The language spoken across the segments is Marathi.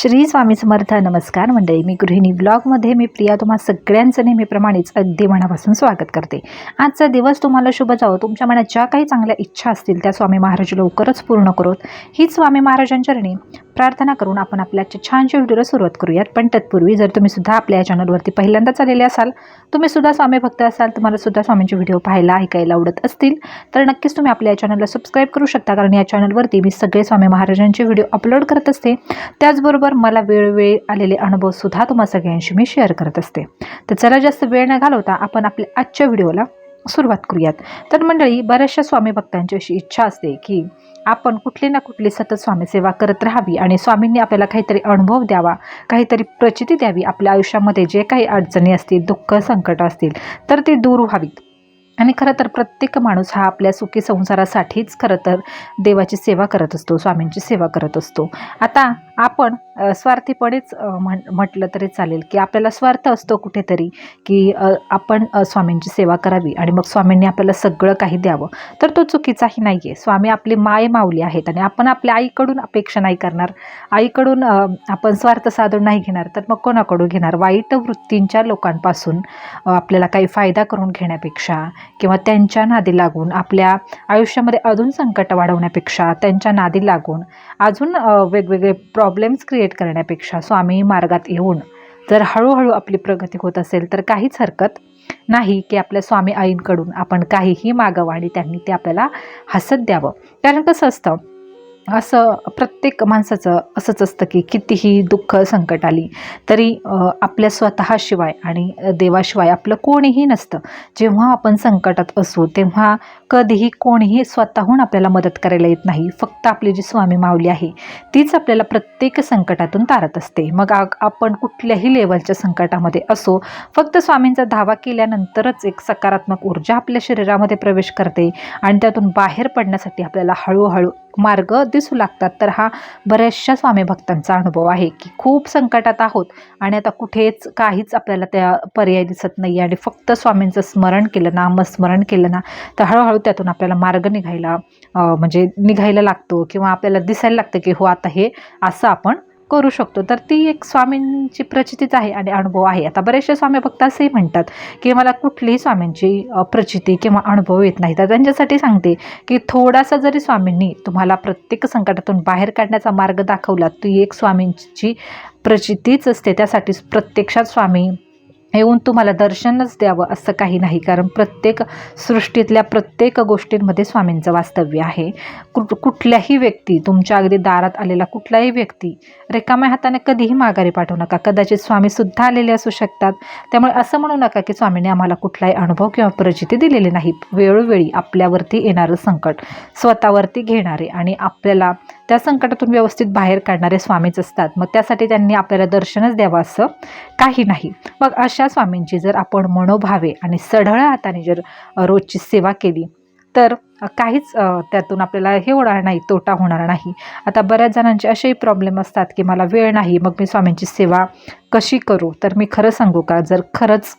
श्री स्वामी समर्थ नमस्कार मंडळी. मी गृहिणी ब्लॉगमध्ये मी प्रिया तुम्हा सगळ्यांचं नेहमीप्रमाणेच अगदी मनापासून स्वागत करते. आजचा दिवस तुम्हाला शुभ जावो. तुमच्या मनात ज्या काही चांगल्या इच्छा असतील त्या स्वामी महाराज लवकरच पूर्ण करोत. हीच स्वामी महाराजांचरणी प्रार्थना करून आपण आपल्या छानशी छानशा व्हिडिओला सुरुवात करूयात. पण तत्पूर्वी जर तुम्ही सुद्धा आपल्या या चॅनलवरती पहिल्यांदाच आलेले असाल तुम्ही सुद्धा स्वामी भक्त असाल तुम्हाला सुद्धा स्वामींचे व्हिडिओ पाहायला ऐकायला आवडत असतील तर नक्कीच तुम्ही आपल्या या चॅनलला सबस्क्राईब करू शकता. कारण या चॅनलवरती मी सगळे स्वामी महाराजांचे व्हिडिओ अपलोड करत असते. त्याचबरोबर मला वेळोवेळी आलेले अनुभवसुद्धा तुम्हा सगळ्यांशी मी शेअर करत असते. तर चला जास्त वेळ न घालवता आपण आपल्या आजच्या व्हिडिओला सुरुवात करूयात. तर मंडळी बऱ्याचशा स्वामी भक्तांची अशी इच्छा असते की आपण कुठली ना कुठली सतत स्वामी सेवा करत राहावी आणि स्वामींनी आपल्याला काहीतरी अनुभव द्यावा काहीतरी प्रचिती द्यावी. आपल्या आयुष्यामध्ये जे काही अडचणी असतील दुःख संकट असतील तर ती दूर व्हावीत. आणि खरं तर प्रत्येक माणूस हा आपल्या सुखी संसारासाठीच खरं तर देवाची सेवा करत असतो स्वामींची सेवा करत असतो. आता आपण स्वार्थीपणेच म्हण म्हटलं तरी चालेल की आपल्याला स्वार्थ असतो कुठेतरी की आपण स्वामींची सेवा करावी आणि मग स्वामींनी आपल्याला सगळं काही द्यावं. तर तो चुकीचाही नाही आहे स्वामी आपली माय माऊली आहेत आणि आपण आपल्या आईकडून अपेक्षा नाही करणार. आईकडून आपण स्वार्थ साधून नाही घेणार तर मग कोणाकडून घेणार? वाईट वृत्तींच्या लोकांपासून आपल्याला काही फायदा करून घेण्यापेक्षा किंवा त्यांच्या नादी लागून आपल्या आयुष्यामध्ये अजून संकट वाढवण्यापेक्षा त्यांच्या नादी लागून अजून वेगवेगळे प्रॉ प्रॉब्लेम्स क्रिएट करण्यापेक्षा स्वामी मार्गात येऊन जर हळूहळू आपली प्रगती होत असेल तर काहीच हरकत नाही की आपल्या स्वामी आईंकडून आपण काहीही मागावं आणि त्यांनी ते आपल्याला हसत द्यावं. कारण कसं असतं असं प्रत्येक माणसाचं असंच असतं की कितीही दुःख संकट आली तरी आपल्या स्वतःशिवाय आणि देवाशिवाय आपलं कोणीही नसतं. जेव्हा आपण संकटात असू तेव्हा कधीही कोणीही स्वतःहून आपल्याला मदत करायला येत नाही. फक्त आपली जी स्वामी माऊली आहे तीच आपल्याला प्रत्येक संकटातून तारत असते. मग आपण कुठल्याही लेवलच्या संकटामध्ये असो फक्त स्वामींचा धावा केल्यानंतरच एक सकारात्मक ऊर्जा आपल्या शरीरामध्ये प्रवेश करते आणि त्यातून बाहेर पडण्यासाठी आपल्याला हळूहळू मार्ग दिसू लागतात. तर हा बऱ्याचशा स्वामी भक्तांचा अनुभव आहे की खूप संकटात आहोत आणि आता कुठेच काहीच आपल्याला त्या पर्याय दिसत नाही आणि फक्त स्वामींचं स्मरण केलं ना नामस्मरण केलं ना तर हळूहळू त्यातून आपल्याला मार्ग निघायला म्हणजे निघायला लागतो किंवा आपल्याला दिसायला लागतं की हो आता हे असं आपण करू शकतो. तर ती एक स्वामींची प्रचितीच आहे आणि अनुभव आहे. आता बरेचसे स्वामी भक्त असेही म्हणतात की मला कुठलीही स्वामींची प्रचिती किंवा अनुभव येत नाही. तर त्यांच्यासाठी सांगते की थोडासा जरी स्वामींनी तुम्हाला प्रत्येक संकटातून बाहेर काढण्याचा मार्ग दाखवला ती एक स्वामींची प्रचितीच असते. त्यासाठी प्रत्यक्षात स्वामी येऊन तुम्हाला दर्शनच द्यावं असं काही नाही कारण प्रत्येक सृष्टीतल्या प्रत्येक गोष्टींमध्ये स्वामींचं वास्तव्य आहे. कुठ कुठल्याही व्यक्ती तुमच्या अगदी दारात आलेला कुठलाही व्यक्ती रिकाम्या हाताने कधीही माघारी पाठवू नका. कदाचित स्वामीसुद्धा आलेले असू शकतात. त्यामुळे असं म्हणू नका की स्वामीने आम्हाला कुठलाही अनुभव किंवा प्रचिती दिलेली नाही. वेळोवेळी आपल्यावरती येणारं संकट स्वतःवरती घेणारे आणि आपल्याला त्या संकटातून व्यवस्थित बाहेर काढणारे स्वामीच असतात. मग त्यासाठी त्यांनी आपल्याला दर्शनच द्यावं असं काही नाही. मग अशा स्वामींची जर आपण मनोभावे आणि सढळ हाताने जर रोजची सेवा केली तर काहीच त्यातून आपल्याला हे होणार नाही तोटा होणार नाही. आता बऱ्याच जणांचे असेही प्रॉब्लेम असतात की मला वेळ नाही मग मी स्वामींची सेवा कशी करू? तर मी खरं सांगू का? जर खरंच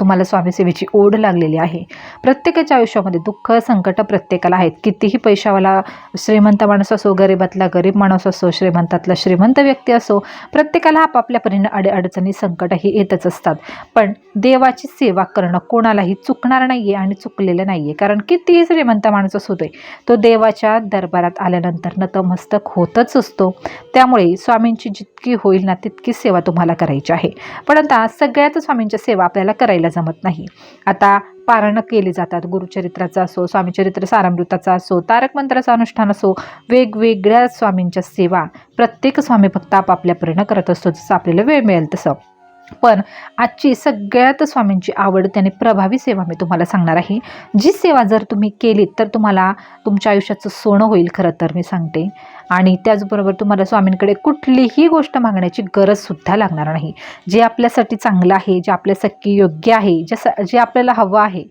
तुम्हाला स्वामीसेवेची ओढ लागलेली आहे. प्रत्येकाच्या आयुष्यामध्ये दुःख संकट प्रत्येकाला आहेत. कितीही पैशावाला श्रीमंत माणूस असो गरिबातला गरीब माणूस असो श्रीमंतातला श्रीमंत व्यक्ती असो प्रत्येकाला आपापल्या परीने अडे अडचणी संकटही येतच असतात. पण देवाची सेवा करणं कोणालाही चुकणार नाही आहे आणि चुकलेलं नाही आहे कारण कितीही श्रीमंत माणूस असू दे तो देवाच्या दरबारात आल्यानंतर नतमस्तक होतच असतो. त्यामुळे स्वामींची जितकी होईल ना तितकी सेवा तुम्हाला करायची आहे. पण आता सगळ्याच स्वामींच्या सेवा आपल्याला करायला जमत नाही. आता पारणं केली जातात. गुरुचरित्राचा असो स्वामीचरित्र सारामृताचा असो तारक मंत्राचं अनुष्ठान असो वेगवेगळ्या स्वामींच्या सेवा. प्रत्येक स्वामी भक्त आपापल्या परीनं करत असतो जसं आपल्याला वेळ मिळेल तसं. पण आजची सगळ्यात स्वामींची आवड त्याने प्रभावी सेवा मी तुम्हाला सांगणार आहे. जी सेवा जर तुम्ही केलीत तर तुम्हाला तुमच्या आयुष्याचं सोनं होईल खरं तर मी सांगते. आणि त्याचबरोबर तुम्हाला स्वामींकडे कुठलीही गोष्ट मागण्याची गरजसुद्धा लागणार नाही. जे आपल्यासाठी चांगलं आहे जे आपल्यासाठी योग्य आहे जसं जे आपल्याला हवं आहे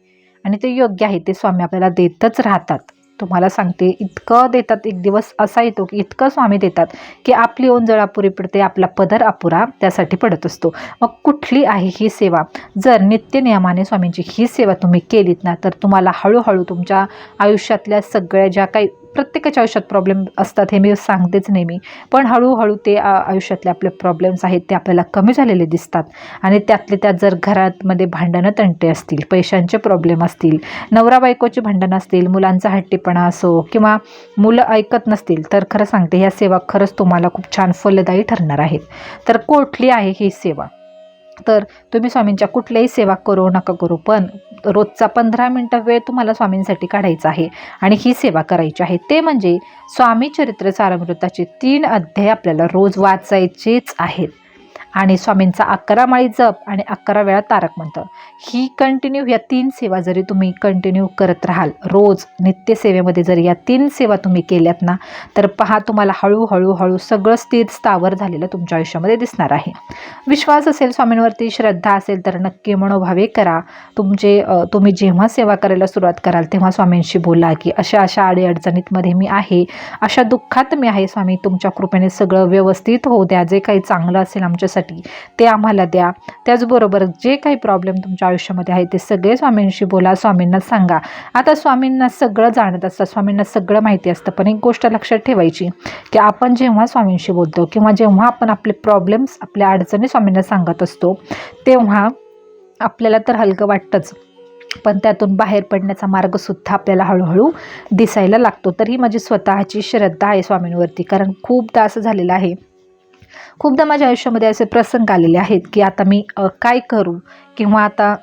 आणि ते योग्य आहे ते स्वामी आपल्याला देतच राहतात. तुम्हाला सांगते इतकं देतात एक दिवस असा येतो की इतकं स्वामी देतात की आपली ओंजळापुरी पडते आपला पदर अपुरा त्यासाठी पडत असतो. मग कुठली आहे ही सेवा? जर नित्य नियमाने स्वामींची ही सेवा तुम्ही केलीत ना तर तुम्हाला हळूहळू तुमच्या आयुष्यातल्या सगळ्या ज्या काही प्रत्येकाच्या आयुष्यात प्रॉब्लेम असतात हे मी सांगतेच नेहमी पण हळूहळू ते आयुष्यातले आपले प्रॉब्लेम्स आहेत ते आपल्याला कमी झालेले दिसतात. आणि त्यातले त्यात जर घरामध्ये भांडणं तंटे असतील पैशांचे प्रॉब्लेम असतील नवरा बायकोची भांडणं असतील मुलांचा हट्टीपणा असो किंवा मुलं ऐकत नसतील तर खरं सांगते ह्या सेवा खरंच तुम्हाला खूप छान फलदायी ठरणार आहेत. तर कोठली आहे ही सेवा? तर तुम्ही स्वामींच्या कुठल्याही सेवा करू नका करू पण रोजचा पंधरा मिनटं वेळ तुम्हाला स्वामींसाठी काढायचा आहे आणि ही सेवा करायची आहे. ते म्हणजे स्वामी चरित्र सारामृताचे तीन अध्याय आपल्याला रोज वाचायचेच आहेत. आणि स्वामींचा अकरा माळी जप आणि अकरा वेळा तारक मंत्र. ही कंटिन्यू या तीन सेवा जरी तुम्ही कंटिन्यू करत राहाल रोज नित्यसेवेमध्ये जर या तीन सेवा तुम्ही केल्यात ना तर पहा तुम्हाला हळूहळू हळू सगळं स्थिर स्थावर झालेलं तुमच्या आयुष्यामध्ये दिसणार आहे. विश्वास असेल स्वामींवरती श्रद्धा असेल तर नक्की मनोभावे करा. तुमचे तुम्ही जेव्हा सेवा करायला सुरुवात कराल तेव्हा स्वामींशी बोला की अशा अशा अडीअडचणीतमध्ये मी आहे. अशा दुःखात मी आहे स्वामी. तुमच्या कृपेने सगळं व्यवस्थित होऊ द्या. जे काही चांगलं असेल आमच्यासाठी ते आम्हाला द्या. त्याचबरोबर जे काही प्रॉब्लेम तुमच्या आयुष्यामध्ये आहे ते सगळे स्वामींशी बोला स्वामींना सांगा. आता स्वामींना सगळं जाणत असतं स्वामींना सगळं माहिती असतं पण एक गोष्ट लक्षात ठेवायची की आपण जेव्हा स्वामींशी बोलतो किंवा जेव्हा आपण आपले प्रॉब्लेम्स आपल्या अडचणी स्वामींना सांगत असतो तेव्हा आपल्याला तर हलकं वाटतंच. पण त्यातून बाहेर पडण्याचा मार्गसुद्धा आपल्याला हळूहळू दिसायला लागतो. तर ही माझी स्वतःची श्रद्धा आहे स्वामींवरती कारण खूपदा असं झालेलं आहे खूपदा माझ्या आयुष्यामध्ये असे प्रसंग आलेले आहेत की आता मी काय करू? किंवा आता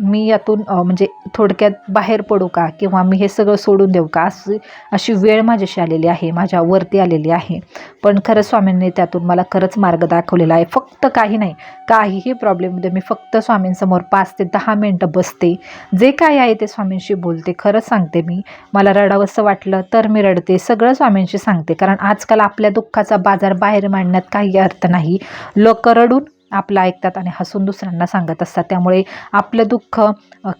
मी यातून म्हणजे थोडक्यात बाहेर पडू का? किंवा मी हे सगळं सोडून देऊ का? अशी अशी वेळ माझ्याशी आलेली आहे माझ्यावरती आलेली आहे. पण खरं स्वामींनी त्यातून मला खरंच मार्ग दाखवलेला आहे. फक्त काही नाही काहीही प्रॉब्लेममध्ये मी फक्त स्वामींसमोर पाच ते दहा मिनटं बसते. जे काय आहे ते स्वामींशी बोलते खरंच सांगते मी. मला रडावंसं वाटलं तर मी रडते सगळं स्वामींशी सांगते. कारण आजकाल आपल्या दुःखाचा बाजार बाहेर मांडण्यात काही अर्थ नाही. लोक रडून आपलं ऐकतात आणि हसून दुसऱ्यांना सांगत असतात. त्यामुळे आपलं दुःख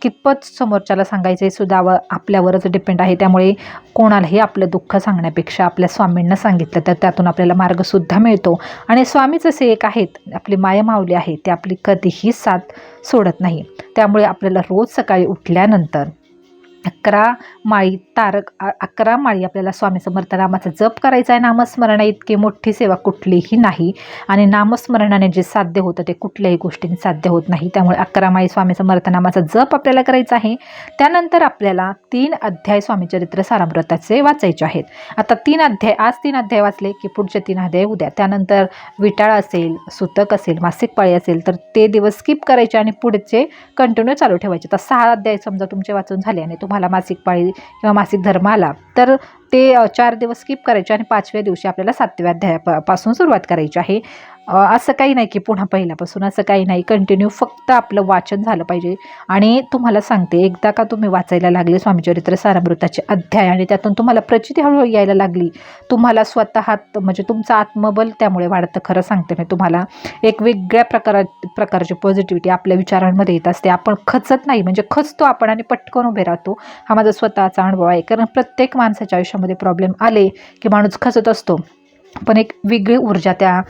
कितपत समोरच्याला सांगायचं हे सुद्धा व आपल्यावरच डिपेंड आहे. त्यामुळे कोणालाही आपलं दुःख सांगण्यापेक्षा आपल्या स्वामींना सांगितलं तर त्यातून आपल्याला मार्गसुद्धा मिळतो. आणि स्वामीच असे एक आहेत. आपली मायमावली माऊली आहे. ते आपली कधीही साथ सोडत नाही. त्यामुळे आपल्याला रोज सकाळी उठल्यानंतर अकरा माळी तारक अकरा माळी आपल्याला स्वामी समर्थ नामाचा जप करायचा आहे. नामस्मरणा इतकी मोठी सेवा कुठलीही नाही. आणि नामस्मरणाने जे साध्य होतं ते कुठल्याही गोष्टीने साध्य होत नाही. त्यामुळे अकरा माळी स्वामी समर्थ नामाचा जप आपल्याला करायचा आहे. त्यानंतर आपल्याला तीन अध्याय स्वामी चरित्र सारामृताचे वाचायचे आहेत. आता तीन अध्याय आज तीन अध्याय वाचले की पुढचे तीन अध्याय उद्या. त्यानंतर विटाळ असेल सुतक असेल मासिक पाळी असेल तर ते दिवस स्किप करायचे आणि पुढचे कंटिन्यू चालू ठेवायचे. तर सहा अध्याय समजा तुमचे वाचून झाले आणि तुम्हाला मासिक पाळी किंवा मासिक धर्म आला तर ते चार दिवस स्किप करायचे आणि पाचव्या दिवशी आपल्याला सातव्या अध्यायापासून सुरुवात करायची आहे. असं काही नाही की पुन्हा पहिल्यापासून असं काही नाही. कंटिन्यू फक्त आपलं वाचन झालं पाहिजे. आणि तुम्हाला सांगते एकदा का तुम्ही वाचायला लागले स्वामीचरित्र सारामृताचे अध्याय आणि त्यातून तुम्हाला प्रचिती हळूहळू यायला लागली तुम्हाला स्वतःत म्हणजे तुमचं आत्मबल त्यामुळे वाढतं. खरं सांगते मी तुम्हाला एक वेगळ्या प्रकारा प्रकारची पॉझिटिव्हिटी आपल्या विचारांमध्ये येत असते. आपण खचत नाही म्हणजे खचतो आपण आणि पटकन उभे राहतो. हा माझा स्वतःचा अनुभव आहे. कारण प्रत्येक माणसाच्या आयुष्यामध्ये प्रॉब्लेम आले की माणूस खचत असतो. पण एक वेगळी ऊर्जा त्या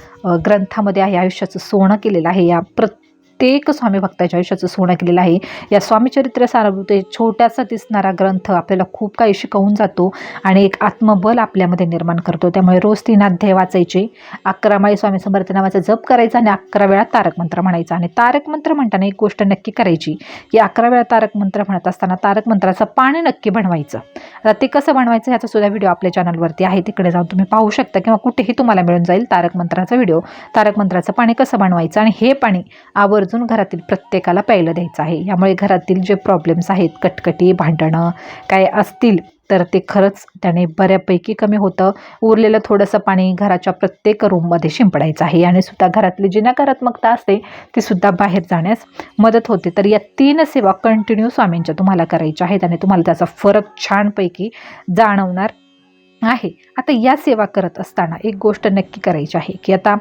ग्रंथामध्ये आहे आयुष्याचं सोनं केलेलं आहे या प्रत्येक स्वामी भक्ताच्या आयुष्याचं सोनं केलेलं आहे. या स्वामीचरित्र साराभूत छोट्यासा छोटासा दिसणारा ग्रंथ आपल्याला खूप काही शिकवून जातो आणि एक आत्मबल आपल्यामध्ये निर्माण करतो. त्यामुळे रोज तीन अध्याय वाचायचे. अकरा माळी स्वामी समर्थ नावाचा जप करायचा आणि अकरा वेळा तारक मंत्र म्हणायचा. आणि तारक मंत्र म्हणताना एक गोष्ट नक्की करायची. की अकरा वेळा तारक मंत्र म्हणत असताना तारक मंत्राचं पाणी नक्की बनवायचं. आता ते कसं बनवायचं ह्याचा सुद्धा व्हिडिओ आपल्या चॅनलवरती आहे. तिकडे जाऊन तुम्ही पाहू शकता किंवा कुठेही तुम्हाला मिळून जाईल तारक मंत्राचा व्हिडिओ. तारक मंत्राचं पाणी कसं बनवायचं आणि हे पाणी आवर्जून घरातील प्रत्येकाला प्यायला द्यायचं आहे. यामुळे घरातील जे प्रॉब्लेम्स आहेत कटकटी भांडणं काय असतील तर ते खरंच त्याने बऱ्यापैकी कमी होतं. उरलेलं थोडंसं पाणी घराच्या प्रत्येक रूममध्ये शिंपडायचं आहे आणि सुद्धा घरातली जी नकारात्मकता असते ती सुद्धा बाहेर जाण्यास मदत होते. तर या तीन सेवा कंटिन्यू स्वामींच्या तुम्हाला करायच्या आहेत आणि तुम्हाला त्याचा फरक छानपैकी जाणवणार आहे. आता या सेवा करत असताना एक गोष्ट नक्की करायची आहे की आता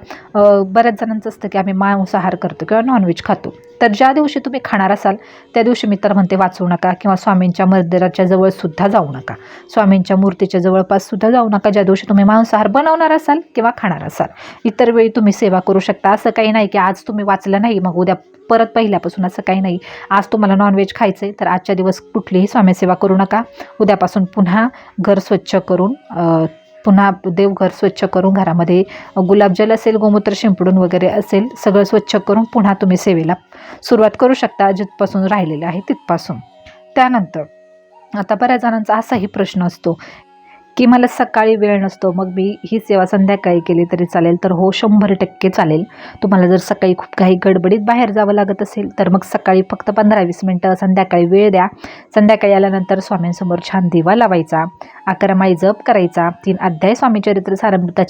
बऱ्याच जणांचं असतं की आम्ही मांसाहार करतो किंवा नॉनव्हेज खातो. तर ज्या दिवशी तुम्ही खाणार असाल त्या दिवशी मी तर म्हणते वाचू नका किंवा स्वामींच्या मंदिराच्या जवळसुद्धा जाऊ नका. स्वामींच्या मूर्तीच्या जवळपाससुद्धा जाऊ नका ज्या दिवशी तुम्ही मांसाहार बनवणार असाल किंवा खाणार असाल. इतर वेळी तुम्ही सेवा करू शकता. असं काही नाही की आज तुम्ही वाचलं नाही मग उद्या परत पहिल्यापासून असं काही नाही. आज तुम्हाला नॉनव्हेज खायचं आहे तर आजच्या दिवस कुठलीही स्वामीसेवा करू नका. उद्यापासून पुन्हा घर स्वच्छ करून पुन्हा देवघर स्वच्छ करून घरामध्ये गुलाबजल असेल गोमूत्र शिंपडून वगैरे असेल सगळं स्वच्छ करून पुन्हा तुम्ही सेवेला सुरुवात करू शकता जिथपासून राहिलेलं आहे तिथपासून. त्यानंतर आता बऱ्याच जणांचा असाही प्रश्न असतो की मला सकाळी वेळ नसतो मग मी ही सेवा संध्याकाळी केली तरी चालेल तर हो शंभर टक्के चालेल. तुम्हाला जर सकाळी खूप काही गडबडीत बाहेर जावं लागत असेल तर मग सकाळी फक्त पंधरा वीस मिनटं संध्याकाळी वेळ द्या. संध्याकाळी आल्यानंतर स्वामींसमोर छान दिवा लावायचा अकरा माळी जप करायचा तीन अध्याय स्वामी चरित्र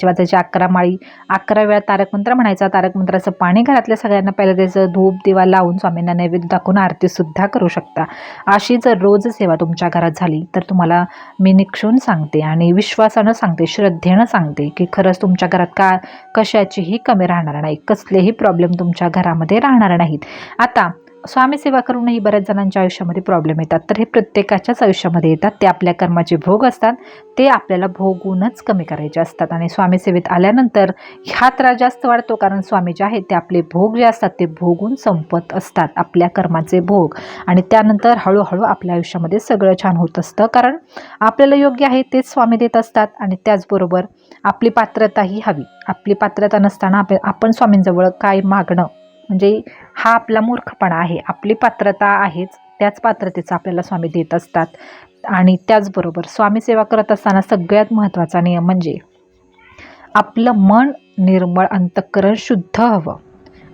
वाचायची अकरा माळी अकरा वेळा तारक मंत्र म्हणायचा. तारक मंत्राचं पाणी घरातल्या सगळ्यांना पहिलं त्याचं धूप दिवा लावून स्वामींना नैवेद्य दाखवून आरतीसुद्धा करू शकता. अशी जर रोज सेवा तुमच्या घरात झाली तर तुम्हाला मी निक्षून सांगते आणि विश्वासानं सांगते श्रद्धेनं सांगते की खरंच तुमच्या घरात का कशाचीही कमी राहणार नाही कसलेही प्रॉब्लेम तुमच्या घरामध्ये राहणार नाहीत. आता स्वामीसेवा करूनही बऱ्याच जणांच्या आयुष्यामध्ये प्रॉब्लेम येतात. तर हे प्रत्येकाच्याच आयुष्यामध्ये येतात. ते आपल्या कर्माचे भोग असतात. ते आपल्याला भोगूनच कमी करायचे असतात. आणि स्वामी सेवेत आल्यानंतर हा त्रास जास्त वाढतो कारण स्वामी जे आहेत ते आपले भोग जे असतात ते भोगून संपत असतात. आपल्या कर्माचे भोग. आणि त्यानंतर हळूहळू आपल्या आयुष्यामध्ये सगळं छान होत असतं. कारण आपल्याला योग्य आहे तेच स्वामी देत असतात. आणि त्याचबरोबर आपली पात्रताही हवी. आपली पात्रता नसताना आप आपण स्वामींजवळ काय मागणं म्हणजे हा आपला मूर्खपणा आहे आपली पात्रता आहेच त्याच पात्रतेचा आपल्याला स्वामी देत असतात. आणि त्याचबरोबर स्वामी सेवा करत असताना सगळ्यात महत्त्वाचा नियम म्हणजे आपलं मन निर्मळ अंतःकरण शुद्ध हवं.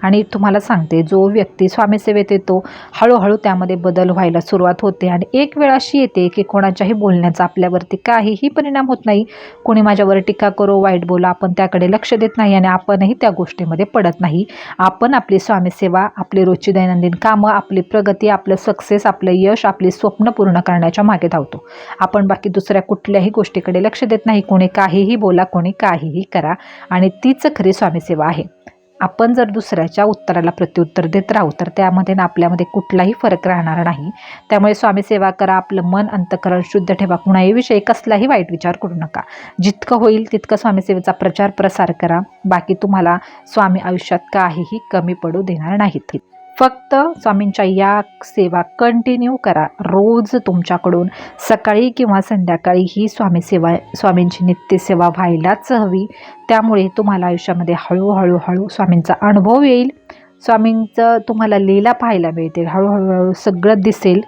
आणि तुम्हाला सांगते जो व्यक्ती स्वामीसेवेत येतो हळूहळू त्यामध्ये बदल व्हायला सुरुवात होते आणि एक वेळ अशी येते की कोणाच्याही बोलण्याचा आपल्यावरती काहीही परिणाम होत नाही. कोणी माझ्यावर टीका करो वाईट बोला आपण त्याकडे लक्ष देत नाही आणि आपणही त्या गोष्टीमध्ये पडत नाही. आपण आपली स्वामीसेवा आपली रोजची दैनंदिन कामं आपली प्रगती आपलं सक्सेस आपलं यश आपली स्वप्न पूर्ण करण्याच्या मागे धावतो. आपण बाकी दुसऱ्या कुठल्याही गोष्टीकडे लक्ष देत नाही. कोणी काहीही बोला कोणी काहीही करा आणि तीच खरी स्वामीसेवा आहे. आपण जर दुसऱ्याच्या उत्तराला प्रत्युत्तर देत राहू तर त्यामध्ये ना आपल्यामध्ये कुठलाही फरक राहणार नाही. त्यामुळे स्वामी सेवा करा आपलं मन अंतकरण शुद्ध ठेवा. कुणाही कसलाही वाईट विचार करू नका. जितकं होईल तितकं स्वामीसेवेचा प्रचार प्रसार करा. बाकी तुम्हाला स्वामी आयुष्यात काहीही कमी पडू देणार नाहीत. फक्त स्वामींच्या या सेवा कंटिन्यू करा. रोज तुमच्याकडून सकाळी किंवा संध्याकाळी ही स्वामी सेवा स्वामींची नित्यसेवा व्हायलाच हवी. त्यामुळे तुम्हाला आयुष्यामध्ये हळूहळू हळू स्वामींचा अनुभव येईल. स्वामींचं तुम्हाला लीला पाहायला मिळतील. हळूहळूहळू सगळं दिसेल.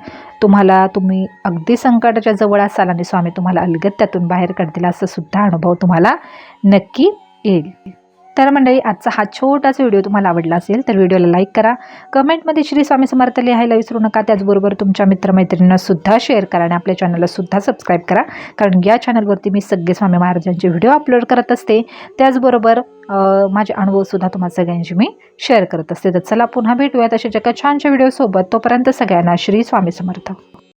तुम्हाला तुम्ही अगदी संकटाच्या जवळ असाल आणि स्वामी तुम्हाला अलगत त्यातून बाहेर काढतील असं सुद्धा अनुभव तुम्हाला नक्की येईल. तर मंडळी आजचा हा छोटासा व्हिडिओ तुम्हाला आवडला असेल तर व्हिडिओला लाईक करा. कमेंटमध्ये श्री स्वामी समर्थ लिहायला विसरू नका. त्याचबरोबर तुमच्या मित्रमैत्रिणींना सुद्धा शेअर करा आणि आपल्या चॅनलला सुद्धा सबस्क्राईब करा. कारण या चॅनलवरती मी सगळे स्वामी महाराजांचे व्हिडिओ अपलोड करत असते. त्याचबरोबर माझे अनुभवसुद्धा तुम्हाला सगळ्यांशी मी शेअर करत असते. तर चला पुन्हा भेटूयात अशा जगा छानशा व्हिडिओसोबत. तोपर्यंत सगळ्यांना श्री स्वामी समर्थ.